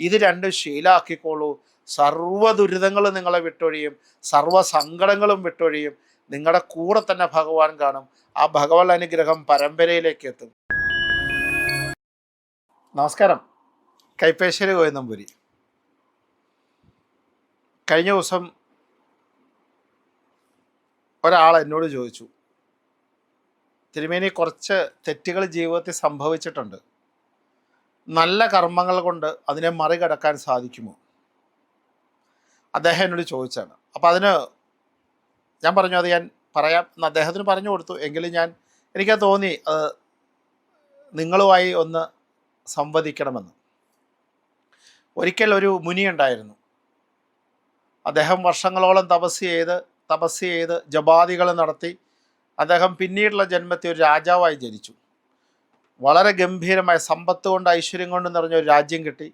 ഇത് രണ്ടും ശീലാക്കിക്കോളൂ. സർവ ദുരിതങ്ങളും നിങ്ങളെ വിട്ടൊഴിയും സർവ സങ്കടങ്ങളും വിട്ടൊഴിയും നിങ്ങളുടെ കൂടെ തന്നെ ഭഗവാൻ കാണും. ആ ഭഗവത് അനുഗ്രഹം പരമ്പരയിലേക്ക് എത്തും. നമസ്കാരം. കൈപ്പേശ്വരി ഗോവിന്ദംപുരി കഴിഞ്ഞ ദിവസം ഒരാൾ എന്നോട് ചോദിച്ചു തിരുമേനി കുറച്ച് തെറ്റുകൾ ജീവിതത്തിൽ സംഭവിച്ചിട്ടുണ്ട്. നല്ല കർമ്മങ്ങൾ കൊണ്ട് അതിനെ മറികടക്കാൻ സാധിക്കുമോ? അദ്ദേഹം എന്നോട് ചോദിച്ചാണ്. അപ്പം അതിന് ഞാൻ പറഞ്ഞു അത് ഞാൻ പറയാം. എന്ന് അദ്ദേഹത്തിന് പറഞ്ഞു കൊടുത്തു. എങ്കിലും ഞാൻ എനിക്കത് തോന്നി അത് നിങ്ങളുമായി ഒന്ന് സംവദിക്കണമെന്ന്. ഒരിക്കൽ ഒരു മുനി ഉണ്ടായിരുന്നു. അദ്ദേഹം വർഷങ്ങളോളം തപസ് ചെയ്ത് തപസ് ചെയ്ത് ജപാദികൾ നടത്തി. അദ്ദേഹം പിന്നീടുള്ള ജന്മത്തെ ഒരു രാജാവായി ജനിച്ചു. വളരെ ഗംഭീരമായ സമ്പത്ത് കൊണ്ട് ഐശ്വര്യം കൊണ്ട് നിറഞ്ഞ ഒരു രാജ്യം കിട്ടി.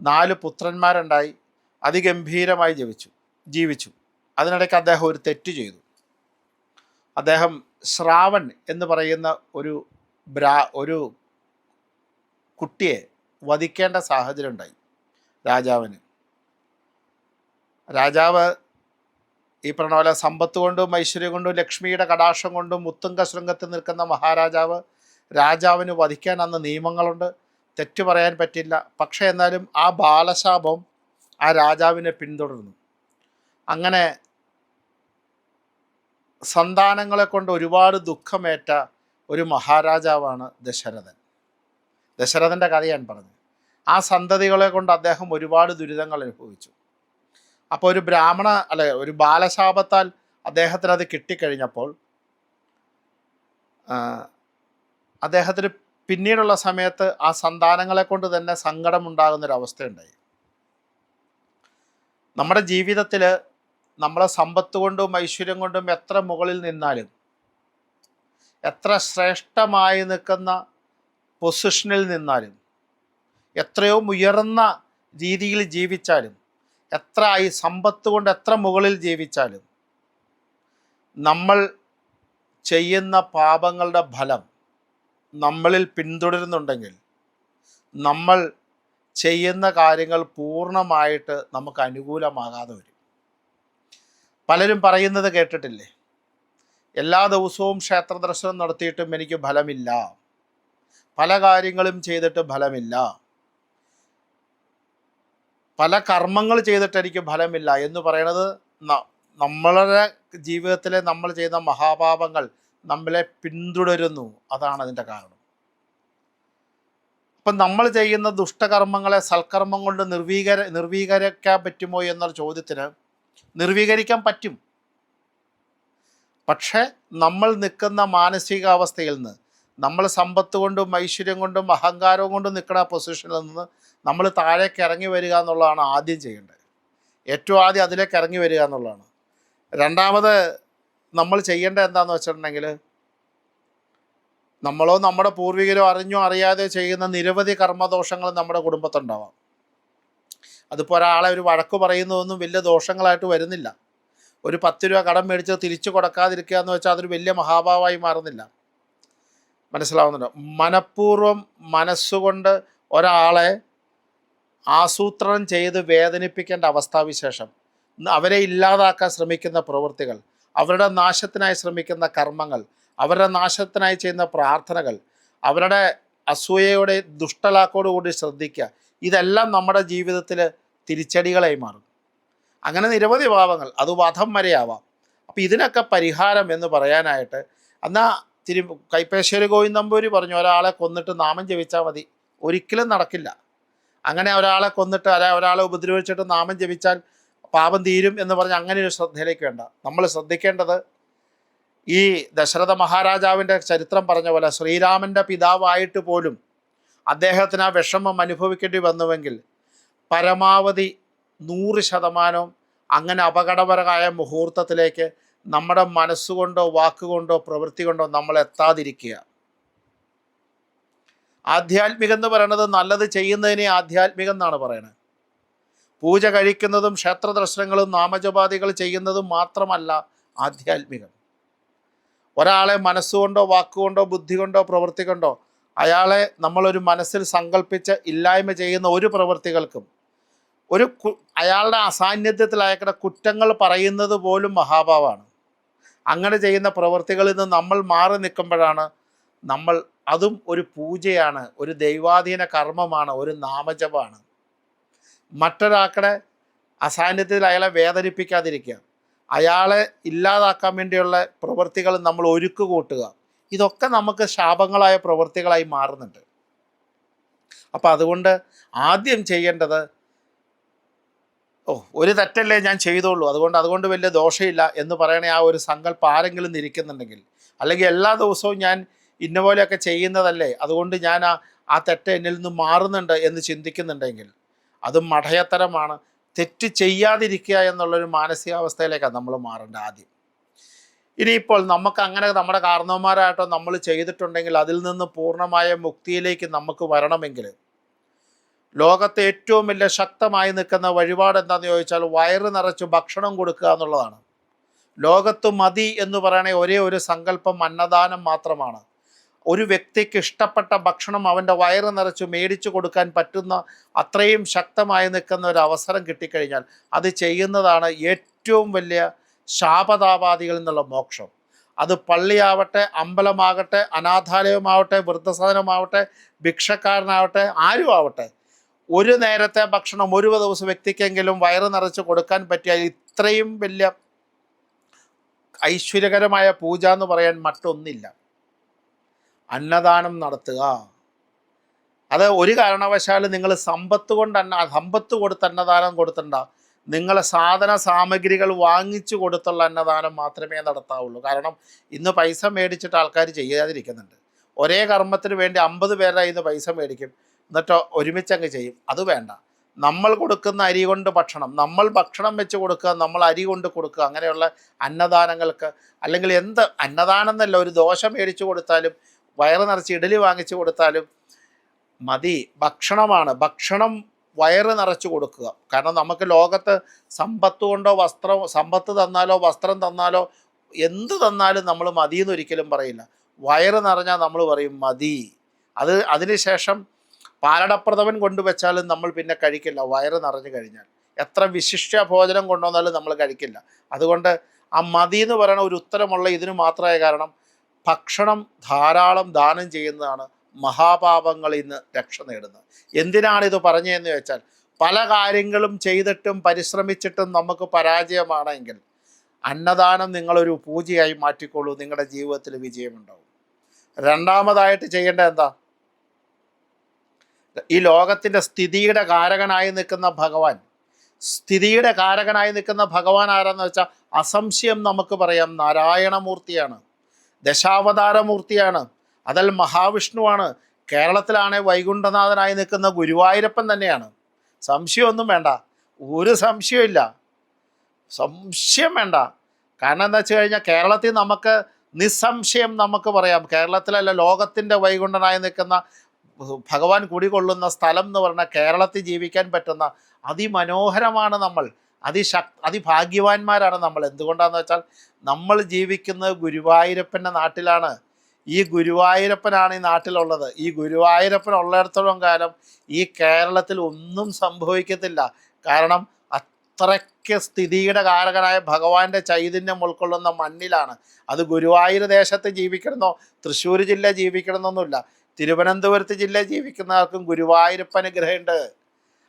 നാല് പുത്രന്മാരുണ്ടായി. അതിഗംഭീരമായി ജീവിച്ചു ജീവിച്ചു. അതിനിടയ്ക്ക് അദ്ദേഹം ഒരു തെറ്റ് ചെയ്തു. അദ്ദേഹം ശ്രാവൺ എന്ന് പറയുന്ന ഒരു ബ്രാ ഒരു കുട്ടിയെ വധിക്കേണ്ട സാഹചര്യം ഉണ്ടായി രാജാവിന്. രാജാവ് ഈ പറഞ്ഞ പോലെ സമ്പത്ത് കൊണ്ടും ഐശ്വര്യം കൊണ്ടും ലക്ഷ്മിയുടെ കടാക്ഷം കൊണ്ടും മുത്തുങ്ക ശൃംഗത്തിൽ നിൽക്കുന്ന മഹാരാജാവ് രാജാവിന് വധിക്കാൻ അന്ന് നിയമങ്ങളുണ്ട്. തെറ്റു പറയാൻ പറ്റില്ല. പക്ഷേ എന്നാലും ആ ബാലശാപം ആ രാജാവിനെ പിന്തുടർന്നു. അങ്ങനെ സന്താനങ്ങളെ കൊണ്ട് ഒരുപാട് ദുഃഖമേറ്റ ഒരു മഹാരാജാവാണ് ദശരഥൻ. ദശരഥന്റെ കഥ ഞാൻ പറഞ്ഞു. ആ സന്തതികളെ കൊണ്ട് അദ്ദേഹം ഒരുപാട് ദുരിതങ്ങൾ അനുഭവിച്ചു. അപ്പോൾ ഒരു ബ്രാഹ്മണ അല്ലെ ഒരു ബാലശാപത്താൽ അദ്ദേഹത്തിന് അത് കിട്ടിക്കഴിഞ്ഞപ്പോൾ അദ്ദേഹത്തിന് പിന്നീടുള്ള സമയത്ത് ആ സന്താനങ്ങളെ കൊണ്ട് തന്നെ സങ്കടമുണ്ടാകുന്നൊരവസ്ഥയുണ്ടായി. നമ്മുടെ ജീവിതത്തിൽ നമ്മളെ സമ്പത്ത് കൊണ്ടും ഐശ്വര്യം കൊണ്ടും എത്ര മുകളിൽ നിന്നാലും എത്ര ശ്രേഷ്ഠമായി നിൽക്കുന്ന പൊസിഷനിൽ നിന്നാലും എത്രയോ ഉയർന്ന രീതിയിൽ ജീവിച്ചാലും എത്ര ഈ സമ്പത്ത് കൊണ്ട് എത്ര മുകളിൽ ജീവിച്ചാലും നമ്മൾ ചെയ്യുന്ന പാപങ്ങളുടെ ഫലം നമ്മളിൽ പിന്തുടരുന്നുണ്ടെങ്കിൽ നമ്മൾ ചെയ്യുന്ന കാര്യങ്ങൾ പൂർണമായിട്ട് നമുക്ക് അനുകൂലമാകാതെ വരും. പലരും പറയുന്നത് കേട്ടിട്ടില്ലേ? എല്ലാ ദിവസവും ക്ഷേത്ര ദർശനം നടത്തിയിട്ടും എനിക്ക് ഫലമില്ല. പല കാര്യങ്ങളും ചെയ്തിട്ട് ഫലമില്ല. പല കർമ്മങ്ങൾ ചെയ്തിട്ട് എനിക്ക് ഫലമില്ല എന്ന് പറയുന്നത് നമ്മളുടെ ജീവിതത്തിലെ നമ്മൾ ചെയ്യുന്ന മഹാപാപങ്ങൾ നമ്മളെ പിന്തുടരുന്നു. അതാണ് അതിന്റെ കാരണം. അപ്പം നമ്മൾ ചെയ്യുന്ന ദുഷ്ടകർമ്മങ്ങളെ സൽക്കർമ്മം കൊണ്ട് നിർവീകര നിർവീകരിക്കാൻ പറ്റുമോ എന്നൊരു ചോദ്യത്തിന് നിർവീകരിക്കാൻ പറ്റും. പക്ഷേ നമ്മൾ നിൽക്കുന്ന മാനസികാവസ്ഥയിൽ നിന്ന് നമ്മൾ സമ്പത്ത് കൊണ്ടും ഐശ്വര്യം കൊണ്ടും അഹങ്കാരവും കൊണ്ടും നിൽക്കുന്ന പൊസിഷനിൽ നിന്ന് നമ്മൾ താഴേക്ക് ഇറങ്ങി വരിക എന്നുള്ളതാണ് ആദ്യം ചെയ്യേണ്ടത്. ഏറ്റവും ആദ്യം അതിലേക്ക് ഇറങ്ങി വരിക എന്നുള്ളതാണ്. രണ്ടാമത് നമ്മൾ ചെയ്യേണ്ടത് എന്താണെന്ന് വെച്ചിട്ടുണ്ടെങ്കിൽ നമ്മളോ നമ്മുടെ പൂർവികരോ അറിഞ്ഞോ അറിയാതെ ചെയ്യുന്ന നിരവധി കർമ്മദോഷങ്ങൾ നമ്മുടെ കുടുംബത്തുണ്ടാവാം. അതിപ്പോൾ ഒരാളെ ഒരു വഴക്ക് പറയുന്നതൊന്നും വലിയ ദോഷങ്ങളായിട്ട് വരുന്നില്ല. ഒരു പത്ത് രൂപ കടം മേടിച്ച് തിരിച്ചു കൊടുക്കാതിരിക്കുക എന്ന് വെച്ചാൽ അതൊരു വലിയ മഹാഭാവമായി മാറുന്നില്ല. മനസ്സിലാവുന്നുണ്ടോ? മനഃപൂർവം മനസ്സുകൊണ്ട് ഒരാളെ ആസൂത്രണം ചെയ്ത് വേദനിപ്പിക്കേണ്ട അവസ്ഥാവിശേഷം. അവരെ ഇല്ലാതാക്കാൻ ശ്രമിക്കുന്ന പ്രവൃത്തികൾ. അവരുടെ നാശത്തിനായി ശ്രമിക്കുന്ന കർമ്മങ്ങൾ അവരുടെ നാശത്തിനായി ചെയ്യുന്ന പ്രാർത്ഥനകൾ അവരുടെ അസൂയയുടെ ദുഷ്ടലാക്കോട് കൂടി ശ്രദ്ധിക്കുക. ഇതെല്ലാം നമ്മുടെ ജീവിതത്തിൽ തിരിച്ചടികളായി മാറും. അങ്ങനെ നിരവധി ഭാവങ്ങൾ അത് വധം വരെയാവാം. അപ്പം ഇതിനൊക്കെ പരിഹാരം എന്ന് പറയാനായിട്ട് എന്നാൽ തിരു കൈപ്പേശ്വരി ഗോവിന്ദമ്പൂരി പറഞ്ഞു ഒരാളെ കൊന്നിട്ട് നാമം ജപിച്ചാൽ മതി. ഒരിക്കലും നടക്കില്ല. അങ്ങനെ ഒരാളെ കൊന്നിട്ട് അല്ല ഒരാളെ ഉപദ്രവിച്ചിട്ട് നാമം ജപിച്ചാൽ പാപം തീരും എന്ന് പറഞ്ഞ് അങ്ങനെ ഒരു ശ്രദ്ധയിലേക്ക് വേണ്ട. നമ്മൾ ശ്രദ്ധിക്കേണ്ടത് ഈ ദശരഥ മഹാരാജാവിന്റെ ചരിത്രം പറഞ്ഞ പോലെ ശ്രീരാമന്റെ പിതാവായിട്ട് പോലും അദ്ദേഹത്തിന് ആ വിഷമം അനുഭവിക്കേണ്ടി വന്നുവെങ്കിൽ പരമാവധി നൂറ് ശതമാനവും അങ്ങനെ അപകടപരമായ മുഹൂർത്തത്തിലേക്ക് നമ്മുടെ മനസ്സുകൊണ്ടോ വാക്കുകൊണ്ടോ പ്രവൃത്തി കൊണ്ടോ നമ്മൾ എത്താതിരിക്കുക. ആധ്യാത്മികം എന്ന് പറയുന്നത് നല്ലത് ചെയ്യുന്നതിനെ ആധ്യാത്മികം എന്നാണ് പറയുന്നത് പൂജ കഴിക്കുന്നതും ക്ഷേത്ര ദർശനങ്ങളും നാമജപാദികൾ ചെയ്യുന്നതും മാത്രമല്ല ആധ്യാത്മികം. ഒരാളെ മനസ്സുകൊണ്ടോ വാക്കുകൊണ്ടോ ബുദ്ധി കൊണ്ടോ പ്രവൃത്തി കൊണ്ടോ അയാളെ നമ്മളൊരു മനസ്സിൽ സങ്കല്പിച്ച് ഇല്ലായ്മ ചെയ്യുന്ന ഒരു പ്രവൃത്തികൾക്കും ഒരു അയാളുടെ അസാന്നിധ്യത്തിൽ അയാളുടെ കുറ്റങ്ങൾ പറയുന്നത് പോലും മഹാഭാവമാണ് അങ്ങനെ ചെയ്യുന്ന പ്രവൃത്തികളിൽ നിന്ന് നമ്മൾ മാറി നിൽക്കുമ്പോഴാണ് നമ്മൾ അതും ഒരു പൂജയാണ് ഒരു ദൈവാധീന കർമ്മമാണ് ഒരു നാമജപമാണ് മറ്റൊരാളുടെ അസാന്നിധ്യത്തിൽ അയാളെ വേദനിപ്പിക്കാതിരിക്കുക. അയാളെ ഇല്ലാതാക്കാൻ വേണ്ടിയുള്ള പ്രവൃത്തികൾ നമ്മൾ ഒരുക്ക് കൂട്ടുക ഇതൊക്കെ നമുക്ക് ശാപങ്ങളായ പ്രവൃത്തികളായി മാറുന്നുണ്ട്. അപ്പം അതുകൊണ്ട് ആദ്യം ചെയ്യേണ്ടത് ഓ ഒരു തെറ്റല്ലേ ഞാൻ ചെയ്തോളൂ അതുകൊണ്ട് അതുകൊണ്ട് വലിയ ദോഷമില്ല എന്ന് പറയണ ആ ഒരു സങ്കല്പം ആരെങ്കിലും ഇരിക്കുന്നുണ്ടെങ്കിൽ അല്ലെങ്കിൽ എല്ലാ ദിവസവും ഞാൻ ഇന്ന പോലെയൊക്കെ ചെയ്യുന്നതല്ലേ അതുകൊണ്ട് ഞാൻ ആ ആ തെറ്റ് എന്നിൽ നിന്ന് മാറുന്നുണ്ട് എന്ന് ചിന്തിക്കുന്നുണ്ടെങ്കിൽ അതും മഠയത്തരമാണ്. തെറ്റ് ചെയ്യാതിരിക്കുക എന്നുള്ളൊരു മാനസികാവസ്ഥയിലേക്കാണ് നമ്മൾ മാറേണ്ടത് ആദ്യം. ഇനിയിപ്പോൾ നമുക്ക് അങ്ങനെ നമ്മുടെ കാരണവന്മാരായിട്ടോ നമ്മൾ ചെയ്തിട്ടുണ്ടെങ്കിൽ അതിൽ നിന്ന് പൂർണമായ മുക്തിയിലേക്ക് നമുക്ക് വരണമെങ്കിൽ ലോകത്തെ ഏറ്റവും വലിയ ശക്തമായി നിൽക്കുന്ന വഴിപാട് എന്താണെന്ന് ചോദിച്ചാൽ വയറ് നിറച്ച് ഭക്ഷണം കൊടുക്കുക എന്നുള്ളതാണ്. ലോകത്ത് മതി എന്ന് പറയണേ ഒരേ ഒരു സങ്കല്പം അന്നദാനം മാത്രമാണ്. ഒരു വ്യക്തിക്ക് ഇഷ്ടപ്പെട്ട ഭക്ഷണം അവന്റെ വയറ് നിറച്ച് മേടിച്ചു കൊടുക്കാൻ പറ്റുന്ന അത്രയും ശക്തമായി നിൽക്കുന്ന ഒരു അവസരം കിട്ടിക്കഴിഞ്ഞാൽ അത് ചെയ്യുന്നതാണ് ഏറ്റവും വലിയ ശാപതാപാദികളിൽ നിന്നുള്ള മോക്ഷം. അത് പള്ളിയാവട്ടെ അമ്പലമാകട്ടെ അനാഥാലയമാവട്ടെ വൃദ്ധസദനമാവട്ടെ ഭിക്ഷക്കാരനാവട്ടെ ആരും ആവട്ടെ ഒരു നേരത്തെ ഭക്ഷണം ഒരു ദിവസം വ്യക്തിക്കെങ്കിലും വയറ് നിറച്ച് കൊടുക്കാൻ പറ്റിയാൽ ഇത്രയും വലിയ ഐശ്വര്യകരമായ പൂജ എന്ന് പറയാൻ മറ്റൊന്നില്ല. അന്നദാനം നടത്തുക. അത് ഒരു കാരണവശാലും നിങ്ങൾ സമ്പത്ത് കൊണ്ട് അന്ന സമ്പത്ത് കൊടുത്ത് അന്നദാനം കൊടുത്തണ്ട. നിങ്ങളെ സാധന സാമഗ്രികൾ വാങ്ങിച്ചു കൊടുത്തുള്ള അന്നദാനം മാത്രമേ നടത്താവുള്ളൂ. കാരണം ഇന്ന് പൈസ മേടിച്ചിട്ട് ആൾക്കാർ ചെയ്യാതിരിക്കുന്നുണ്ട്. ഒരേ കർമ്മത്തിന് വേണ്ടി അമ്പത് പേരുടെ ഇന്ന് പൈസ മേടിക്കും. എന്നിട്ട് ഒരുമിച്ചങ്ങ് ചെയ്യും. അത് വേണ്ട. നമ്മൾ കൊടുക്കുന്ന അരി കൊണ്ട് ഭക്ഷണം നമ്മൾ ഭക്ഷണം വെച്ച് കൊടുക്കുക നമ്മൾ അരി കൊണ്ട് കൊടുക്കുക അങ്ങനെയുള്ള അന്നദാനങ്ങൾക്ക് അല്ലെങ്കിൽ എന്ത് അന്നദാനം എന്നല്ല ഒരു ദോശ മേടിച്ചു കൊടുത്താലും വയറ് നിറച്ച് ഇഡലി വാങ്ങിച്ചു കൊടുത്താലും മതി. ഭക്ഷണമാണ്. ഭക്ഷണം വയറ് നിറച്ച് കൊടുക്കുക. കാരണം നമുക്ക് ലോകത്ത് സമ്പത്ത് കൊണ്ടോ വസ്ത്രം സമ്പത്ത് തന്നാലോ വസ്ത്രം തന്നാലോ എന്ത് തന്നാലും നമ്മൾ മതി എന്ന് ഒരിക്കലും പറയില്ല. വയറ് നിറഞ്ഞാൽ നമ്മൾ പറയും മതി. അത് അതിനുശേഷം പാലടപ്രഥമൻ കൊണ്ടുവച്ചാലും നമ്മൾ പിന്നെ കഴിക്കില്ല. വയറ് നിറഞ്ഞു കഴിഞ്ഞാൽ. എത്ര വിശിഷ്ട ഭോജനം കൊണ്ടുവന്നാലും നമ്മൾ കഴിക്കില്ല. അതുകൊണ്ട് ആ മതി എന്ന് പറയുന്ന ഒരു ഉത്തരമുള്ള ഇതിന് മാത്രമായ കാരണം ഭക്ഷണം ധാരാളം ദാനം ചെയ്യുന്നതാണ് മഹാപാപങ്ങളിൽ നിന്ന് രക്ഷ നേടുന്നത്. എന്തിനാണിത് പറഞ്ഞതെന്ന് വെച്ചാൽ പല കാര്യങ്ങളും ചെയ്തിട്ടും പരിശ്രമിച്ചിട്ടും നമുക്ക് പരാജയമാണെങ്കിൽ അന്നദാനം നിങ്ങളൊരു പൂജയായി മാറ്റിക്കൊള്ളൂ നിങ്ങളുടെ ജീവിതത്തിൽ വിജയമുണ്ടാവും. രണ്ടാമതായിട്ട് ചെയ്യേണ്ട എന്താ? ഈ ലോകത്തിന്റെ സ്ഥിതിയുടെ കാരകനായി നിൽക്കുന്ന ഭഗവാൻ സ്ഥിതിയുടെ കാരകനായി നിൽക്കുന്ന ഭഗവാൻ ആരാന്ന് വെച്ചാൽ അസംശയം നമുക്ക് പറയാം നാരായണമൂർത്തിയാണ്. ദശാവതാരമൂർത്തിയാണ്. അതൽ മഹാവിഷ്ണുവാണ്. കേരളത്തിലാണെ വൈകുണ്ഠനാഥനായി നിൽക്കുന്ന ഗുരുവായൂരപ്പൻ തന്നെയാണ്. സംശയമൊന്നും വേണ്ട. ഒരു സംശയമില്ല സംശയം വേണ്ട. കാരണം എന്താ വെച്ച് കഴിഞ്ഞാൽ കേരളത്തിൽ നമുക്ക് നിസ്സംശയം നമുക്ക് പറയാം. കേരളത്തിലല്ല ലോകത്തിന്റെ വൈകുണ്ഠനായി നിൽക്കുന്ന ഭഗവാൻ കുടികൊള്ളുന്ന സ്ഥലം എന്ന് പറഞ്ഞാൽ കേരളത്തിൽ ജീവിക്കാൻ പറ്റുന്ന അതിമനോഹരമാണ് നമ്മൾ. അതിശക് അതിഭാഗ്യവാന്മാരാണ് നമ്മൾ. എന്തുകൊണ്ടാന്ന് വെച്ചാൽ നമ്മൾ ജീവിക്കുന്നത് ഗുരുവായൂരപ്പന്റെ നാട്ടിലാണ്. ഈ ഗുരുവായൂരപ്പനാണ് ഈ നാട്ടിലുള്ളത്. ഈ ഗുരുവായൂരപ്പൻ ഉള്ളിടത്തോളം കാലം ഈ കേരളത്തിൽ ഒന്നും സംഭവിക്കത്തില്ല. കാരണം അത്രയ്ക്ക് സ്ഥിതിയുടെ കാരകനായ ഭഗവാന്റെ ചൈതന്യം ഉൾക്കൊള്ളുന്ന മണ്ണിലാണ്. അത് ഗുരുവായൂർ ദേശത്ത് ജീവിക്കണമെന്നോ തൃശ്ശൂർ ജില്ല ജീവിക്കണമെന്നൊന്നുമില്ല. തിരുവനന്തപുരത്ത് ജില്ല ജീവിക്കുന്നവർക്കും ഗുരുവായൂരപ്പ അനുഗ്രഹമുണ്ട്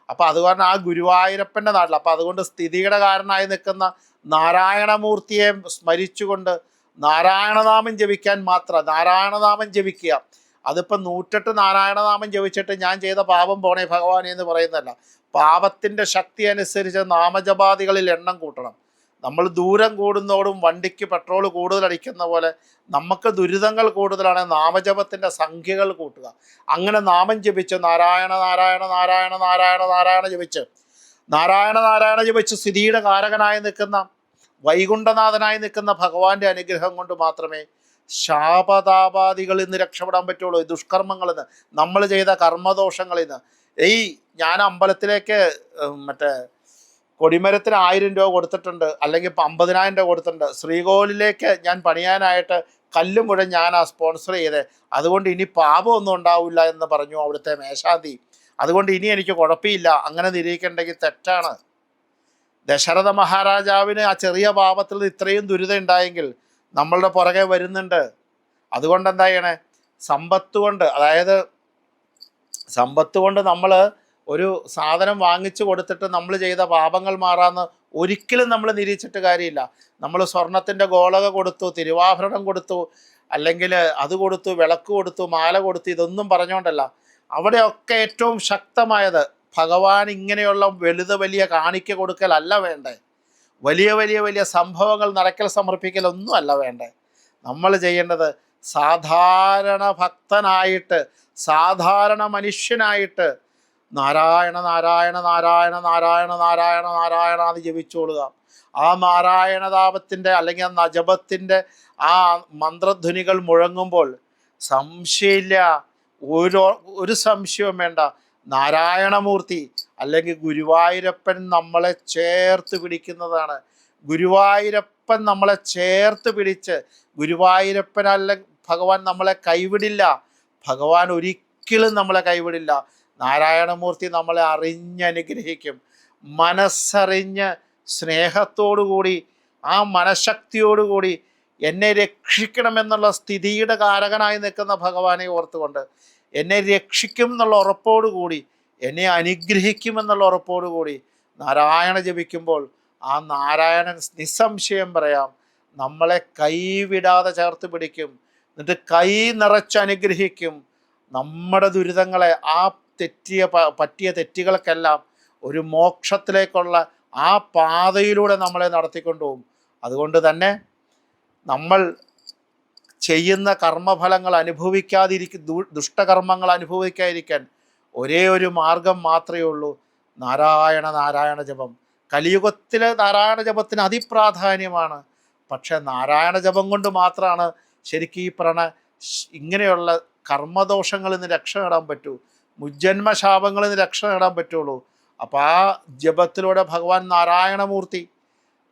അപ്പം കാരണം ആ ഗുരുവായൂരപ്പന്റെ നാട്ടിൽ അപ്പം അതുകൊണ്ട് സ്ഥിതിയുടെ കാരണമായി നിൽക്കുന്ന നാരായണമൂർത്തിയെ സ്മരിച്ചുകൊണ്ട് നാരായണനാമം ജപിക്കാൻ മാത്രം നാരായണനാമം ജപിക്കുക. അതിപ്പോൾ നൂറ്റെട്ട് നാരായണനാമം ജപിച്ചിട്ട് ഞാൻ ചെയ്ത പാപം പോണേ ഭഗവാനെ എന്ന് പറയുന്നതല്ല. പാപത്തിന്റെ ശക്തി അനുസരിച്ച് നാമജപാദികളിൽ എണ്ണം കൂട്ടണം. നമ്മൾ ദൂരം കൂടുന്നതോടും വണ്ടിക്ക് പെട്രോൾ കൂടുതൽ അടിക്കുന്ന പോലെ നമുക്ക് ദുരിതങ്ങൾ കൂടുതലാണ് നാമജപത്തിന്റെ സംഖ്യകൾ കൂട്ടുക. അങ്ങനെ നാമം ജപിച്ച് നാരായണ നാരായണ നാരായണ നാരായണ നാരായണ ജപിച്ച് നാരായണ നാരായണ ജപിച്ച് സ്ഥിതിയുടെ കാരകനായി നിൽക്കുന്ന വൈകുണ്ഠനാഥനായി നിൽക്കുന്ന ഭഗവാന്റെ അനുഗ്രഹം കൊണ്ട് മാത്രമേ ശാപതാപാദികളിൽ നിന്ന് രക്ഷപ്പെടാൻ പറ്റുള്ളൂ. ദുഷ്കർമ്മങ്ങളിൽ നിന്ന് നമ്മൾ ചെയ്ത കർമ്മദോഷങ്ങളിൽ നിന്ന്. ഈ ഞാൻ അമ്പലത്തിലേക്ക് മറ്റേ കൊടിമരത്തിന് ആയിരം രൂപ കൊടുത്തിട്ടുണ്ട് അല്ലെങ്കിൽ ഇപ്പം അമ്പതിനായിരം രൂപ കൊടുത്തിട്ടുണ്ട്. ശ്രീകോവിലേക്ക് ഞാൻ പണിയാനായിട്ട് കല്ല് ഞാൻ ആ സ്പോൺസർ ചെയ്തേ. അതുകൊണ്ട് ഇനി പാപമൊന്നും ഉണ്ടാവില്ല എന്ന് പറഞ്ഞു അവിടുത്തെ മേശാന്തി. അതുകൊണ്ട് ഇനി എനിക്ക് കുഴപ്പമില്ല. അങ്ങനെ നിരീക്കണ്ടെങ്കിൽ തെറ്റാണ്. ദശരഥ മഹാരാജാവിന് ആ ചെറിയ പാപത്തിൽ ഇത്രയും ദുരിതം ഉണ്ടായെങ്കിൽ നമ്മളുടെ പുറകെ വരുന്നുണ്ട്. അതുകൊണ്ട് എന്താ ചെയ്യണേ? സമ്പത്ത് കൊണ്ട് അതായത് സമ്പത്ത് കൊണ്ട് നമ്മൾ ഒരു സാധനം വാങ്ങിച്ചു കൊടുത്തിട്ട് നമ്മൾ ചെയ്ത പാപങ്ങൾ മാറാന്ന് ഒരിക്കലും നമ്മൾ നിരീക്ഷിച്ചിട്ട് കാര്യമില്ല. നമ്മൾ സ്വർണത്തിന്റെ ഗോളക കൊടുത്തു തിരുവാഭരണം കൊടുത്തു അല്ലെങ്കിൽ അത് കൊടുത്തു വിളക്ക് കൊടുത്തു മാല കൊടുത്തു ഇതൊന്നും പറഞ്ഞുകൊണ്ടല്ല. അവിടെയൊക്കെ ഏറ്റവും ശക്തമായത് ഭഗവാൻ ഇങ്ങനെയുള്ള വലുത് വലിയ കാണിക്ക കൊടുക്കലല്ല വേണ്ടേ. വലിയ വലിയ വലിയ സംഭവങ്ങൾ നടക്കൽ സമർപ്പിക്കലൊന്നും അല്ല വേണ്ടേ. നമ്മൾ ചെയ്യേണ്ടത് സാധാരണ ഭക്തനായിട്ട് സാധാരണ മനുഷ്യനായിട്ട് നാരായണ നാരായണ നാരായണ നാരായണ നാരായണ നാരായണ എന്ന് ജപിച്ചോളുക. ആ നാരായണതാപത്തിന്റെ അല്ലെങ്കിൽ ആ നജപത്തിന്റെ ആ മന്ത്രധ്വനികൾ മുഴങ്ങുമ്പോൾ സംശയമില്ല. ഒരു ഒരു സംശയവും വേണ്ട. നാരായണമൂർത്തി അല്ലെങ്കിൽ ഗുരുവായൂരപ്പൻ നമ്മളെ ചേർത്ത് പിടിക്കുന്നതാണ്. ഗുരുവായൂരപ്പൻ നമ്മളെ ചേർത്ത് പിടിച്ച് ഗുരുവായൂരപ്പൻ അല്ല ഭഗവാൻ നമ്മളെ കൈവിടില്ല. ഭഗവാൻ ഒരിക്കലും നമ്മളെ കൈവിടില്ല. നാരായണമൂർത്തി നമ്മളെ അറിഞ്ഞനുഗ്രഹിക്കും. മനസ്സറിഞ്ഞ് സ്നേഹത്തോടുകൂടി ആ മനഃശക്തിയോടുകൂടി എന്നെ രക്ഷിക്കണമെന്നുള്ള സ്ഥിതിയുടെ കാരകനായി നിൽക്കുന്ന ഭഗവാനെ ഓർത്തുകൊണ്ട് എന്നെ രക്ഷിക്കും എന്നുള്ള ഉറപ്പോടുകൂടി എന്നെ അനുഗ്രഹിക്കുമെന്നുള്ള ഉറപ്പോടുകൂടി നാരായണ ജപിക്കുമ്പോൾ ആ നാരായണൻ നിസ്സംശയം പറയാം നമ്മളെ കൈവിടാതെ ചേർത്ത് പിടിക്കും എന്നിട്ട് കൈ നിറച്ച് അനുഗ്രഹിക്കും നമ്മുടെ ദുരിതങ്ങളെ ആ തെറ്റിയ പറ്റിയ തെറ്റുകൾക്കെല്ലാം ഒരു മോക്ഷത്തിലേക്കുള്ള ആ പാതയിലൂടെ നമ്മളെ നടത്തിക്കൊണ്ടുപോകും അതുകൊണ്ട് തന്നെ നമ്മൾ ചെയ്യുന്ന കർമ്മഫലങ്ങൾ അനുഭവിക്കാതിരിക്കും ദുഷ്ടകർമ്മങ്ങൾ അനുഭവിക്കാതിരിക്കാൻ ഒരേ ഒരു മാർഗം മാത്രമേ ഉള്ളൂ. നാരായണ നാരായണ ജപം. കലിയുഗത്തിലെ നാരായണ ജപത്തിന് അതിപ്രാധാന്യമാണ്. പക്ഷേ നാരായണ ജപം കൊണ്ട് മാത്രമാണ് ശരിക്കും ഈ പ്രണ ഇങ്ങനെയുള്ള കർമ്മദോഷങ്ങളിൽ നിന്ന് രക്ഷ നേടാൻ പറ്റൂ. മുജ്ജന്മ ശാപങ്ങളിൽ നിന്ന് രക്ഷ നേടാൻ പറ്റുള്ളൂ. അപ്പോൾ ആ ജപത്തിലൂടെ ഭഗവാൻ നാരായണമൂർത്തി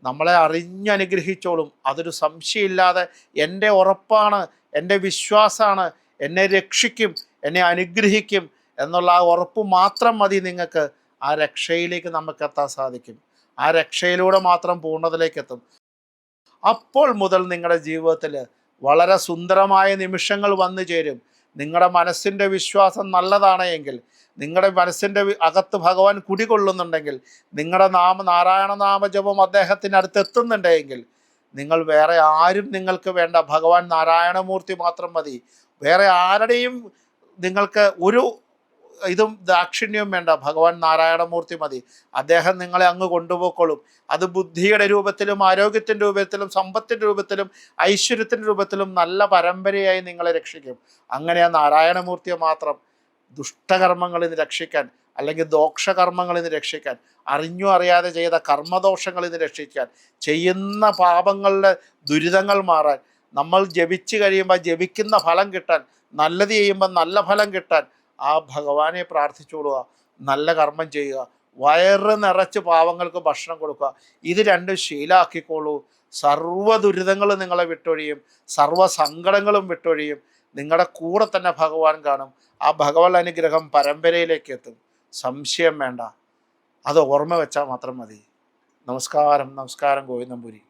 നമ്മളെ അറിഞ്ഞനുഗ്രഹിച്ചോളും അതൊരു സംശയമില്ലാതെ എന്റെ ഉറപ്പാണ് എന്റെ വിശ്വാസമാണ് എന്നെ രക്ഷിക്കും എന്നെ അനുഗ്രഹിക്കും എന്നുള്ള ആ ഉറപ്പ് മാത്രം മതി നിങ്ങൾക്ക്. ആ രക്ഷയിലേക്ക് നമുക്ക് എത്താൻ സാധിക്കും. ആ രക്ഷയിലൂടെ മാത്രം പൂർണതയിലേക്ക് എത്തും. അപ്പോൾ മുതൽ നിങ്ങളുടെ ജീവിതത്തിൽ വളരെ സുന്ദരമായ നിമിഷങ്ങൾ വന്നു ചേരും. നിങ്ങളുടെ മനസ്സിന്റെ വിശ്വാസം നല്ലതാണ് എങ്കിൽ നിങ്ങളുടെ മനസ്സിന്റെ അകത്ത് ഭഗവാൻ കുടികൊള്ളുന്നുണ്ടെങ്കിൽ നിങ്ങളുടെ നാമ നാരായണ നാമജപം അദ്ദേഹത്തിന് അടുത്ത് എത്തുന്നുണ്ടെങ്കിൽ നിങ്ങൾ വേറെ ആരും നിങ്ങൾക്ക് വേണ്ട ഭഗവാൻ നാരായണമൂർത്തി മാത്രം മതി. വേറെ ആരുടെയും നിങ്ങൾക്ക് ഒരു ഇതും ദാക്ഷിണ്യവും വേണ്ട. ഭഗവാൻ നാരായണമൂർത്തി മതി. അദ്ദേഹം നിങ്ങളെ അങ്ങ് കൊണ്ടുപോയിക്കൊള്ളും അത് ബുദ്ധിയുടെ രൂപത്തിലും ആരോഗ്യത്തിന്റെ രൂപത്തിലും സമ്പത്തിന്റെ രൂപത്തിലും ഐശ്വര്യത്തിന്റെ രൂപത്തിലും നല്ല പരമ്പരയായി നിങ്ങളെ രക്ഷിക്കും. അങ്ങനെ ആ നാരായണമൂർത്തിയെ മാത്രം ദുഷ്ടകർമ്മങ്ങളിൽ നിന്ന് രക്ഷിക്കാൻ അല്ലെങ്കിൽ ദോഷകർമ്മങ്ങളിൽ നിന്ന് രക്ഷിക്കാൻ അറിഞ്ഞോ അറിയാതെ ചെയ്ത കർമ്മദോഷങ്ങളിൽ നിന്ന് രക്ഷിക്കാൻ ചെയ്യുന്ന പാപങ്ങളുടെ ദുരിതങ്ങൾ മാറാൻ നമ്മൾ ജപിച്ചു കഴിയുമ്പോൾ ജപിക്കുന്ന ഫലം കിട്ടാൻ നല്ലത് ചെയ്യുമ്പോൾ നല്ല ഫലം കിട്ടാൻ ആ ഭഗവാനെ പ്രാർത്ഥിച്ചുകൊള്ളുക നല്ല കർമ്മം ചെയ്യുക വയറ് നിറച്ച് പാവങ്ങൾക്ക് ഭക്ഷണം കൊടുക്കുക ഇത് രണ്ടും ശീലാക്കിക്കോളൂ സർവ ദുരിതങ്ങളും നിങ്ങളെ വിട്ടൊഴിയും സർവ സങ്കടങ്ങളും വിട്ടൊഴിയും നിങ്ങളുടെ കൂടെ തന്നെ ഭഗവാൻ കാണും. ആ ഭഗവത് അനുഗ്രഹം പരമ്പരയിലേക്ക് എത്തും. സംശയം വേണ്ട. അത് ഓർമ്മ വെച്ചാൽ മാത്രം മതി. നമസ്കാരം നമസ്കാരം ഗോവിന്ദംപുരി